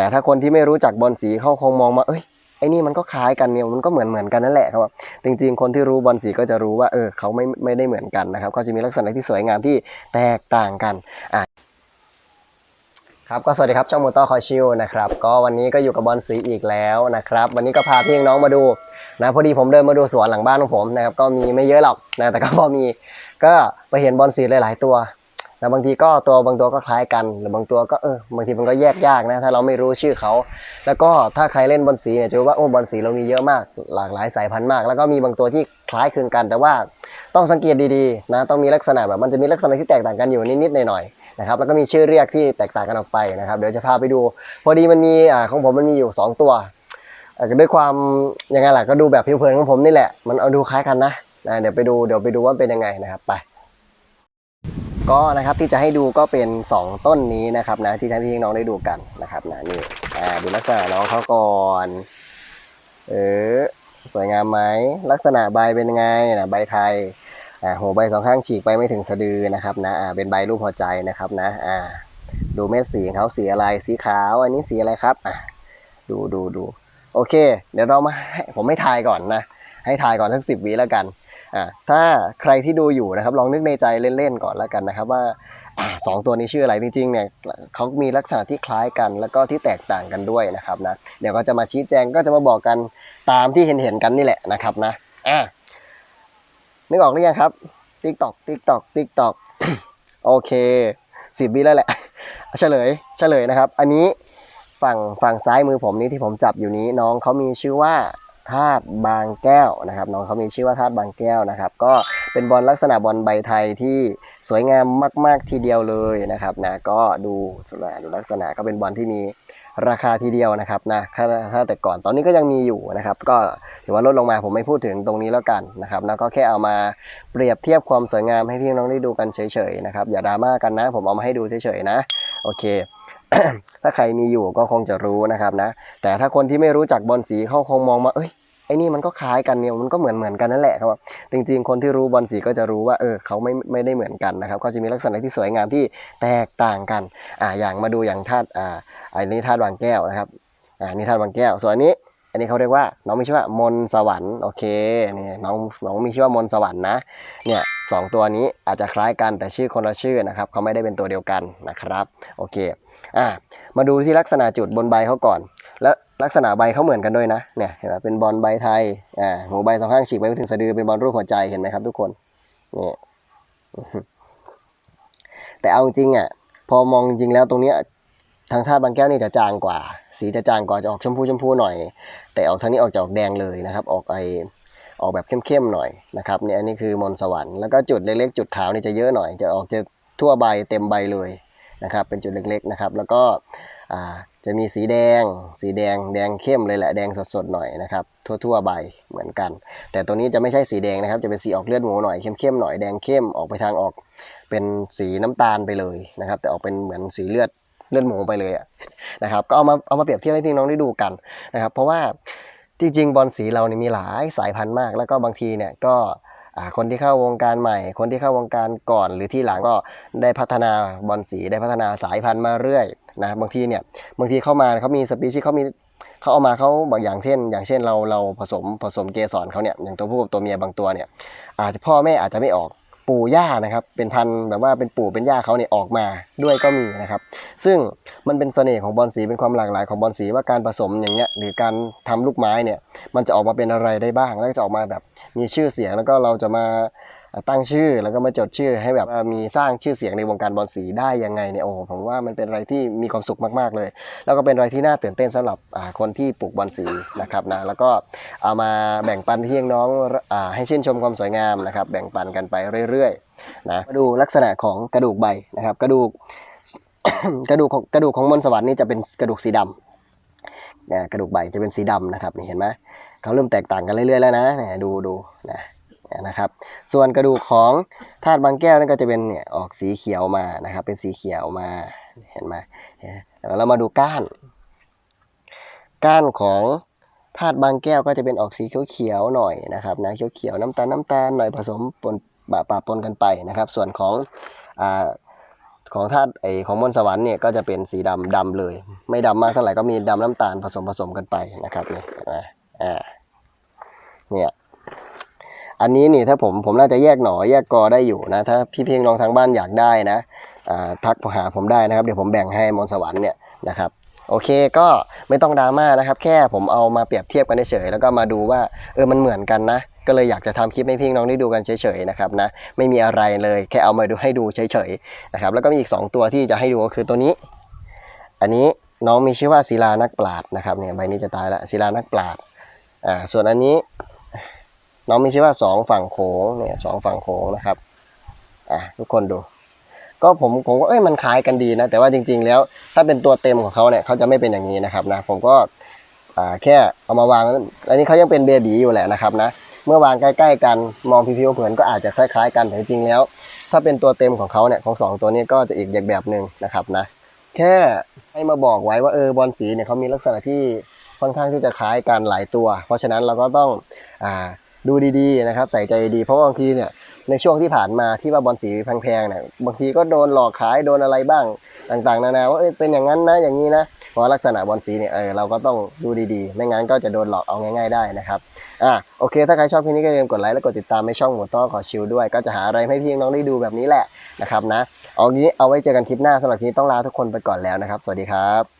แต่ถ้าคนที่ไม่รู้จักบอลสีเขาคงมองมาเอ้ยไอ้นี่มันก็คล้ายกันเนี่ยมันก็เหมือนเหมือนกันนั่นแหละครับจริง ๆ คนที่รู้บอลสีก็จะรู้ว่าเออเขาไม่ไม่ได้เหมือนกันนะครับ ก็จะมีลักษณะที่สวยงามที่แตกต่างกันอะครับก็สวัสดีครับช่องมอเตอร์คอชิลนะครับก็วันนี้ก็อยู่กับบอลสีอีกแล้วนะครับ วันนี้ก็พาพี่น้องมาดูนะพอดีผมเดินมาดูสวนหลังบ้านของผมนะครับก็มีไม่เยอะหรอกนะแต่ก็พอมีก็ไปเห็นบอลสีหลาย ๆ ตัว นะบางทีก็ตัวบางตัวก็คล้ายกัน หรือบางตัวก็เออบางทีมันก็แยกยากนะ ถ้าเราไม่รู้ชื่อเขา แล้วก็ถ้าใครเล่นบอลสีเนี่ยจะรู้ว่าโอ้บอลสีเรามีเยอะมาก หลากหลายสายพันธุ์มาก แล้วก็มีบางตัวที่คล้ายคลึงกัน แต่ว่าต้องสังเกตดีๆนะต้องมีลักษณะแบบมันจะมีลักษณะที่แตกต่างกันอยู่นิดๆหน่อยๆนะครับแล้วก็มีชื่อเรียกที่แตกต่างกันออกไปนะครับ เดี๋ยวจะพาไปดู พอดีมันมีอ่าของผมมันมีอยู่ 2 ตัวด้วยความยังไงล่ะก็ดูแบบผิวเผินของผมนี่แหละมันเอาดูคล้ายกันนะนะเดี๋ยวไปดูเดี๋ยวไปดูว่าเป็นยังไงนะครับไป ก็นะครับที่จะให้ดูก็เป็น 2 ต้นนี้นะครับนะที่ให้พี่น้องได้ดูกันนะครับนะนี่อ่าดูลักษณะน้องเขาก่อนเออสวยงามไหมลักษณะใบเป็นไงนะใบไทยอ่าหัวใบสองข้างฉีกไปไม่ถึงสะดือนะครับนะอ่าเป็นใบรูปหัวใจนะครับนะอ่าดูเม็ดสีของเขาสีอะไรสีขาว อันนี้สีอะไรครับอ่าดูดูดูโอเค เดี๋ยวเรามาให้ผมให้ทายก่อนนะ ให้ทายก่อนสักสิบวิแล้วกัน อ่าถ้าใครที่ดูอยู่นะครับลองนึกในใจเล่นๆก่อนแล้วกันนะครับว่าสองตัวนี้ชื่ออะไรจริงๆเนี่ยเขามีลักษณะที่คล้ายกันแล้วก็ที่แตกต่างกันด้วยนะครับนะเดี๋ยวก็จะมาชี้แจงก็จะมาบอกกันตามที่เห็นๆกันนี่แหละนะครับนะอะนึกออกหรือยังครับติ๊กตอกติ๊กตอกติ๊กตอกโอเคสิบวิแล้วแหละเฉลยเฉลยนะครับ อันนี้ฝั่งฝั่งซ้ายมือผมนี้ที่ผมจับอยู่นี้น้องเขามีชื่อว่า ธาตุบางแก้วนะครับน้องเขามีชื่อว่าธาตุบางแก้วนะครับ ก็เป็นบอลลักษณะบอลใบไทยที่สวยงามมาก ๆทีเดียวเลยนะครับนะก็ดูดูลักษณะก็เป็นบอลที่มีราคาทีเดียวนะครับนะถ้าแต่ก่อนตอนนี้ก็ยังมีอยู่นะครับ ก็ถือว่าลดลงมาผมไม่พูดถึงตรงนี้แล้วกันนะครับแล้วก็แค่เอามาเปรียบเทียบความสวยงามให้พี่น้องได้ดูกันเฉยๆนะครับอย่าดราม่ากันนะ ผมเอามาให้ดูเฉยๆนะ โอเค ถ้าใครมีอยู่ก็คงจะรู้นะครับนะ แต่ถ้าคนที่ไม่รู้จักบอลสีเขาคงมองมาเอ้ย อ้นี่มันก็คล้ายกันเนี่ยมันก็เหมือนเหมือนกันนั่นแหละครับจริงๆ คนที่รู้บอลสีก็จะรู้ว่าเออเขาไม่ไม่ได้เหมือนกันนะครับก็จะมีลักษณะที่สวยงามที่แตกต่างกันอ่าอย่างมาดูอย่างธาตุอ่าอันนี้ธาตุบางแก้วนะครับอ่านี่ธาตุบางแก้วส่วนอันนี้อันนี้เขาเรียกว่าน้องมีชื่อว่ามนสวรรค์โอเคนี่น้องน้องมีชื่อว่ามนสวรรค์นะเนี่ยสองตัวนี้อาจจะคล้ายกันแต่ชื่อคนละชื่อนะครับเขาไม่ได้เป็นตัวเดียวกันนะครับโอเคอ่ามาดูที่ลักษณะจุดบนใบเขาก่อน แล้ว ลักษณะใบเขาเหมือนกันด้วยนะเนี่ยเห็นไหมเป็นบอลใบไทยอ่าหัวใบสองข้างฉีกไปไม่ถึงสะดือเป็นบอลรูปหัวใจเห็นไหมครับ ทุกคนนี่แต่เอาจริงอะพอมองจริงแล้วตรงเนี้ยทางธาตุบางแก้วนี่จะจางกว่า สีจะจางกว่าจะออกชมพูชมพูหน่อย แต่ออกทางนี้ออกจะออกแดงเลยนะครับ ออกไอออกแบบเข้มๆหน่อยนะครับเนี่ยอันนี้คือมนสวรรค์แล้วก็จุดเล็กๆจุดขาวนี่จะเยอะหน่อย จะออกจะทั่วใบเต็มใบเลยนะครับ เป็นจุดเล็กๆนะครับ แล้วก็ อ่าจะมีสีแดง สีแดง แดงเข้มเลยแหละ แดงสดๆหน่อยนะครับ ทั่วๆใบเหมือนกัน แต่ตัวนี้จะไม่ใช่สีแดงนะครับ จะเป็นสีออกเลือดหมูหน่อย เข้มๆหน่อย แดงเข้ม ออกไปทางออก เป็นสีน้ำตาลไปเลยนะครับ แต่ออกเป็นเหมือนสีเลือดเลือดหมูไปเลยอะนะครับ ก็เอามาเอามาเปรียบเทียบให้พี่น้องได้ดูกันนะครับ เพราะว่าจริงๆบอลสีเราเนี่ยมีหลายสายพันธุ์มาก แล้วก็บางทีเนี่ยก็คนที่เข้าวงการใหม่ คนที่เข้าวงการก่อนหรือที่หลังก็ได้พัฒนาบอลสีได้พัฒนาสายพันธุ์มาเรื่อย นะบางทีเนี่ยบางทีเข้ามาเขามีสปีชีส์เขามีเขาเอามาเขาบางอย่างเช่น อย่างเช่นเราเราผสมผสมเกสรเขาเนี่ยอย่างตัวผู้กับตัวเมียบางตัวเนี่ย อาจจะพ่อแม่อาจจะไม่ออกปู่ย่านะครับเป็นพันแบบว่าเป็นปู่เป็นย่าเขาเนี่ยออกมาด้วยก็มีนะครับซึ่งมันเป็นเสน่ห์ของบอลสีเป็นความหลากหลายของบอลสีว่าการผสมอย่างเงี้ยหรือการทำลูกไม้เนี่ยมันจะออกมาเป็นอะไรได้บ้าง แล้วจะออกมาแบบมีชื่อเสียงแล้วก็เราจะมา ตั้งชื่อแล้วก็มาจดชื่อให้แบบมีสร้างชื่อเสียงในวงการบอลสีได้ยังไงเนี่ยโอ้โหผมว่ามันเป็นอะไรที่มีความสุขมากๆเลย แล้วก็เป็นอะไรที่น่าตื่นเต้นสำหรับคนที่ปลูกบอลสีนะครับนะแล้วก็เอามาแบ่งปันพี่น้องอให้ชื่นชมความสวยงามนะครับแบ่งปันกันไปเรื่อยๆนะมาดูลักษณะของกระดูกใบนะครับ กระดูกกระดูกของกระดูกของมนสวรรค์นี่จะเป็นกระดูกสีดำเนี่ยกระดูกใบจะเป็นสีดำนะครับนี่เห็นไหมเขาเริ่มแตกต่างกันเรื่อยๆแล้วนะเนี่ยดูดูนะ นะครับ ส่วนกระดูกของธาตุบางแก้วนั่นก็จะเป็นเนี่ยออกสีเขียวมานะครับ เป็นสีเขียวมาเห็นไหมแล้วเรามาดูก้าน ก้านของธาตุบางแก้วก็จะเป็นออกสีเขียวๆหน่อยนะครับนะเขียวๆน้ำตาลน้ำตาลหน่อยผสมปนปะปะปนกันไปนะครับ ส่วนของอ่าของธาตุไอของมนสวรรค์เนี่ยก็จะเป็นสีดำดำเลย ไม่ดำมากเท่าไหร่ก็มีดำน้ำตาลผสมผสมกันไปนะครับนี่นะอ่าเนี่ย อันนี้นี่ถ้าผมผมน่าจะแยกหน่อแยกกอได้อยู่นะ ถ้าพี่เพียงน้องทางบ้านอยากได้นะทักหาผมได้นะครับ เดี๋ยวผมแบ่งให้มนสวรรค์เนี่ยนะครับโอเคก็ไม่ต้องดราม่านะครับ แค่ผมเอามาเปรียบเทียบกันเฉยแล้วก็มาดูว่าเออมันเหมือนกันนะ ก็เลยอยากจะทำคลิปให้พี่น้องได้ดูกันเฉยๆนะครับนะไม่มีอะไรเลยแค่เอามาดูให้ดูเฉยๆนะครับแล้วก็มีอีก 2 ตัวที่จะให้ดูก็คือตัวนี้ อันนี้น้องมีชื่อว่าศิลานักปราดนะครับเนี่ยใบนี้จะตายแล้วศิลานักปราดอ่าส่วนอันนี้ น้องมีชื่อว่าสองฝั่งโขงเนี่ยสองฝั่งโขงนะครับอะทุกคนดู ก็ผมผมก็เอ้ยมันคล้ายกันดีนะ แต่ว่าจริง ๆ แล้ว ถ้าเป็นตัวเต็มของเขาเนี่ยเขาจะไม่เป็นอย่างนี้นะครับนะผมก็อ่าแค่เอามาวางอันนี้เขายังเป็นเบบีอยู่แหละนะครับนะเมื่อวางใกล้ๆกันมองผิวๆเผินก็อาจจะคล้าย ๆ กันแต่จริงๆแล้ว ถ้าเป็นตัวเต็มของเขาเนี่ยของสองตัวนี้ก็จะอีกแบบแบบหนึ่งนะครับนะแค่ให้มาบอกไว้ว่าเออบอลสีเนี่ยเขามีลักษณะที่ค่อนข้างที่จะคล้ายกันหลายตัว เพราะฉะนั้นเราก็ต้องอ่า ดูดีๆนะครับ ใส่ใจดีเพราะบางทีเนี่ยในช่วงที่ผ่านมาที่ว่าบอลสีแพงๆเนี่ยบางทีก็โดนหลอกขายโดนอะไรบ้างต่างๆ นานาว่าเอ้ยเป็นอย่างนั้นนะอย่างนี้นะเพราะลักษณะบอลสีเนี่ยเออเราก็ต้องดูดีๆ ไม่งั้นก็จะโดนหลอกเอาง่าย ๆได้นะครับอะโอเค ถ้าใครชอบคลิปนี้ก็อย่าลืมกดไลค์และกดติดตามในช่องหมูต้อขอชิลด้วย ก็จะหาอะไรให้พี่น้องได้ดูแบบนี้แหละนะครับนะเอางี้เอาไว้เจอกันคลิปหน้าสำหรับคลิปนี้ต้องลาทุกคนไปก่อนแล้วนะครับ สวัสดีครับ